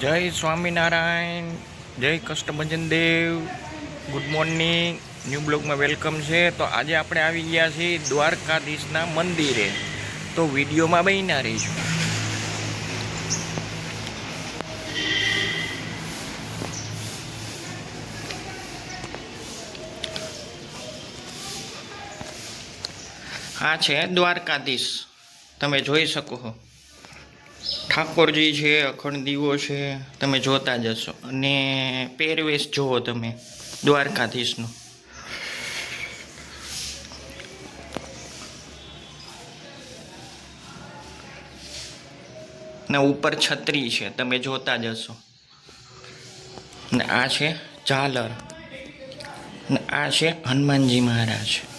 જય સ્વામિનારાયણ, જય Kashtabhanjan Dev. Good morning new બ્લોગમાં વેલકમ છે. તો આજે આપણે આવી ગયા છીએ દ્વારકાધીશના મંદિરે. તો વિડીયોમાં બન્યા રહીશું. આ છે દ્વારકાધીશ. તમે જોઈ શકો છો ઠાકોરજી છે અખંડ દીવો છે, તમે જોતા જશો અને પહેરવેશ જુઓ તમે, દ્વારકાધીશનો. ને ઉપર છત્રી છે, તમે જોતા જશો ને આ છે ઝાલર. ને આ છે હનુમાનજી મહારાજ.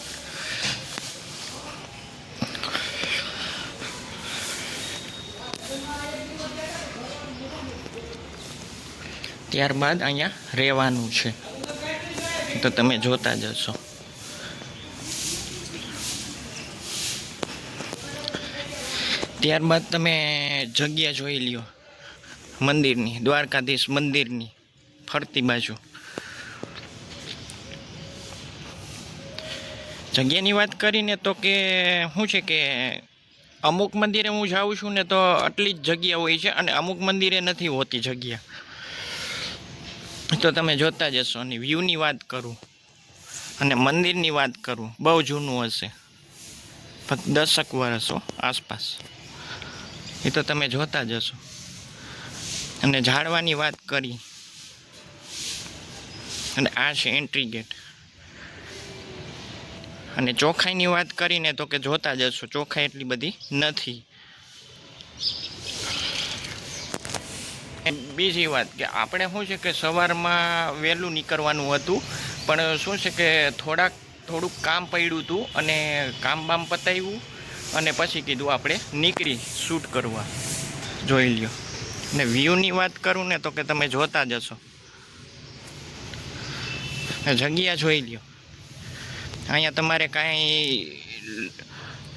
ત્યારબાદ અહીંયા રહેવાનું છે. તો તમે જોતા જશો ત્યારબાદ તમે જગ્યા જોઈ લ્યો. મંદિરની, દ્વારકાધીશ મંદિરની, ફરતી બાજુ. જગ્યાની વાત કરીને તો કે, શું છે કે અમુક મંદિરે હું જાઉં છું ને તો આટલી જ જગ્યા હોય છે અને અમુક મંદિરે નથી હોતી જગ્યા. તો તમે જોતા જશો અને વ્યૂની વાત કરું અને મંદિરની વાત કરું. બહુ જૂનું હશે. ફક્ત દસક વર્ષો આસપાસ. એ તો તમે જોતા જશો અને ઝાડવાની વાત કરી. અને આ છે એન્ટ્રી ગેટ અને ચોખાઈની વાત કરીને તો કે જોતા જશો ચોખાઈ એટલી બધી નથી. બીજી વાત કે આપણે શું છે કે સવારમાં વહેલું નીકળવાનું હતું, પણ શું છે કે થોડાક, થોડુંક કામ પડ્યું હતું અને કામ બામ પતાવ્યું અને પછી કીધું આપણે નીકળી શૂટ કરવા. જોઈ લ્યો. ને વ્યૂની વાત કરું ને તો કે તમે જોતા જશો જગ્યા જોઈ લ્યો. અહીંયા તમારે કાંઈ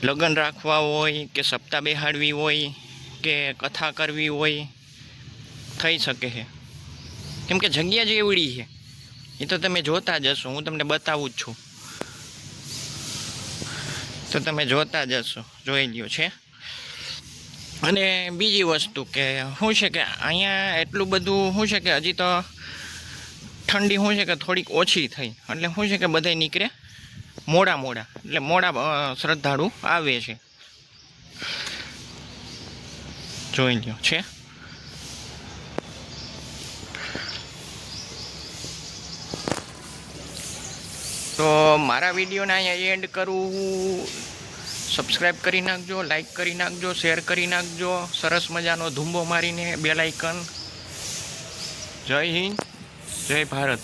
લગ્ન રાખવા હોય કે સપ્તાહ બેહાડવી હોય કે કથા કરવી હોય, થઈ શકે છે. કેમ કે જગ્યા જ એવડી છે. એ તો તમે જોતા જશો હું તમને બતાવું જ છું. તો તમે જોતા જશો જોઈ લ્યો છે. અને બીજી વસ્તુ કે શું છે કે અહીંયા એટલું બધું શું છે કે હજી તો ઠંડી શું છે કે થોડીક ઓછી થઈ. એટલે શું છે કે બધા નીકળે? મોડા મોડા, એટલે મોડા શ્રદ્ધાળુ આવે છે. જોઈ લ્યો, છે? તો મારા વિડીયોને અહીંયા એન્ડ કરું. સબસ્ક્રાઈબ કરી નાખજો લાઈક કરી નાખજો શેર કરી નાખજો. સરસ મજાનો ધૂંબો મારીને બેલાઇકન જય હિન્દ, જય ભારત.